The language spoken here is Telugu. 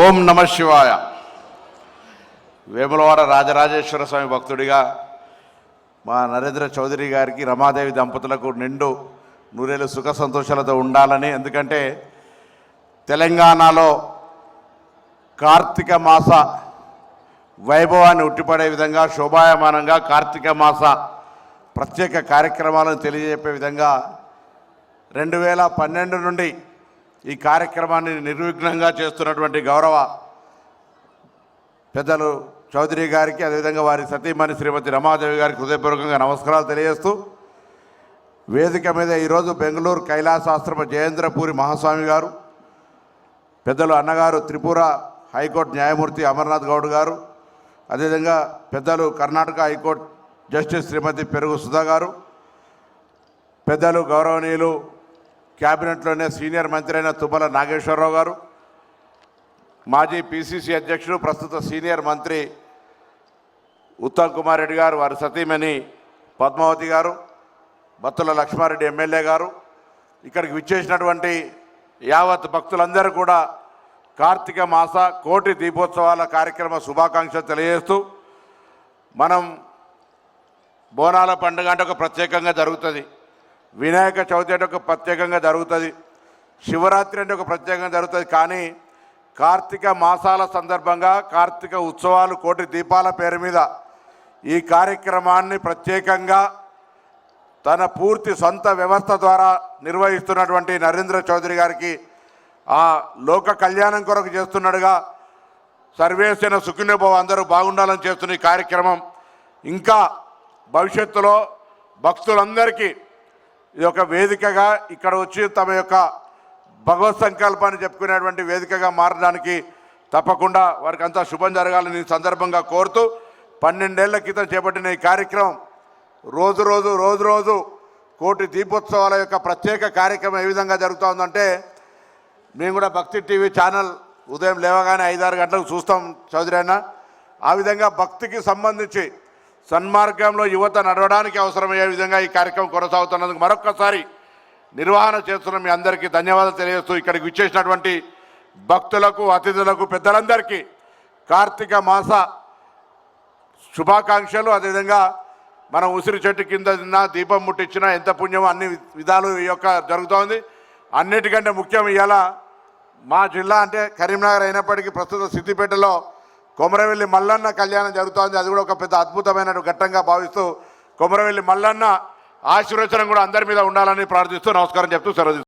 ఓం నమ శివాయ. వేములవాడ రాజరాజేశ్వర స్వామి భక్తుడిగా మా నరేంద్ర చౌదరి గారికి రమాదేవి దంపతులకు నిండు నూరేళ్ళు సుఖ సంతోషాలతో ఉండాలని. ఎందుకంటే తెలంగాణలో కార్తీక మాస వైభవాన్ని ఉట్టిపడే విధంగా శోభాయమానంగా కార్తీక మాస ప్రత్యేక కార్యక్రమాలను తెలియజెప్పే విధంగా రెండు వేల పన్నెండు నుండి ఈ కార్యక్రమాన్ని నిర్విఘ్నంగా చేస్తున్నటువంటి గౌరవ పెద్దలు చౌదరి గారికి అదేవిధంగా వారి సతీమణి శ్రీమతి రమాదేవి గారికి హృదయపూర్వకంగా నమస్కారాలు తెలియజేస్తూ వేదిక మీద ఈరోజు బెంగళూరు కైలాసాశ్రమ జయేంద్రపూరి మహాస్వామి గారు పెద్దలు అన్నగారు త్రిపుర హైకోర్టు న్యాయమూర్తి అమర్నాథ్ గౌడ్ గారు అదేవిధంగా పెద్దలు కర్ణాటక హైకోర్టు జస్టిస్ శ్రీమతి పెరుగు సుధా గారు పెద్దలు గౌరవనీయులు క్యాబినెట్లోనే సీనియర్ మంత్రి అయిన తుమ్మల నాగేశ్వరరావు గారు మాజీ పిసిసి అధ్యక్షుడు ప్రస్తుత సీనియర్ మంత్రి ఉత్తమ్ కుమార్ రెడ్డి గారు వారి సతీమణి పద్మావతి గారు బత్తుల లక్ష్మారెడ్డి ఎమ్మెల్యే గారు ఇక్కడికి విచ్చేసినటువంటి యావత్ భక్తులందరూ కూడా కార్తీక మాస కోటి దీపోత్సవాల కార్యక్రమ శుభాకాంక్షలు తెలియజేస్తూ మనం బోనాల పండుగ అంటే ఒక ప్రత్యేకంగా జరుగుతుంది. వినాయక చవితి అంటే ఒక ప్రత్యేకంగా జరుగుతుంది. శివరాత్రి అంటే ఒక ప్రత్యేకంగా జరుగుతుంది. కానీ కార్తీక మాసాల సందర్భంగా కార్తీక ఉత్సవాలు కోటి దీపాల పేరు మీద ఈ కార్యక్రమాన్ని ప్రత్యేకంగా తన పూర్తి సొంత వ్యవస్థ ద్వారా నిర్వహిస్తున్నటువంటి నరేంద్ర చౌదరి గారికి ఆ లోక కళ్యాణం కొరకు చేస్తున్నాడుగా. సర్వేసిన సుఖినోభవ అందరూ బాగుండాలని చేస్తున్న ఈ కార్యక్రమం. ఇంకా భవిష్యత్తులో భక్తులందరికీ ఇది ఒక వేదికగా ఇక్కడ వచ్చి తమ యొక్క భగవత్ సంకల్పాన్ని చెప్పుకునేటువంటి వేదికగా మారడానికి తప్పకుండా వారికి అంతా శుభం జరగాలని సందర్భంగా కోరుతూ పన్నెండేళ్ళ క్రితం చేపట్టిన ఈ కార్యక్రమం రోజు రోజు రోజు రోజు కోటి దీపోత్సవాల యొక్క ప్రత్యేక కార్యక్రమం ఏ విధంగా జరుగుతోందంటే మేము కూడా భక్తి టీవీ ఛానల్ ఉదయం లేవగానే ఐదారు గంటలకు చూస్తాం చౌదరి అన్న. ఆ విధంగా భక్తికి సంబంధించి సన్మార్గంలో యువత నడవడానికి అవసరమయ్యే విధంగా ఈ కార్యక్రమం కొనసాగుతున్నందుకు మరొక్కసారి నిర్వహణ చేస్తున్న మీ అందరికీ ధన్యవాదాలు తెలియజేస్తూ ఇక్కడికి విచ్చేసినటువంటి భక్తులకు అతిథులకు పెద్దలందరికీ కార్తీక మాస శుభాకాంక్షలు. అదేవిధంగా మనం ఉసిరి చెట్టు కింద తిన్నా దీపం ముట్టించినా ఎంత పుణ్యమో అన్ని విధాలు ఈ యొక్క జరుగుతోంది. అన్నిటికంటే ముఖ్యం ఇవాళ మా జిల్లా అంటే కరీంనగర్ అయినప్పటికీ ప్రస్తుత సిద్దిపేటలో కొమరవెల్లి మల్లన్న కళ్యాణం జరుగుతోంది. అది కూడా ఒక పెద్ద అద్భుతమైన ఘట్టంగా భావిస్తూ కొమరవెల్లి మల్లన్న ఆశీర్వచనం కూడా అందరి మీద ఉండాలని ప్రార్థిస్తూ నమస్కారం చెప్తూ సెలవు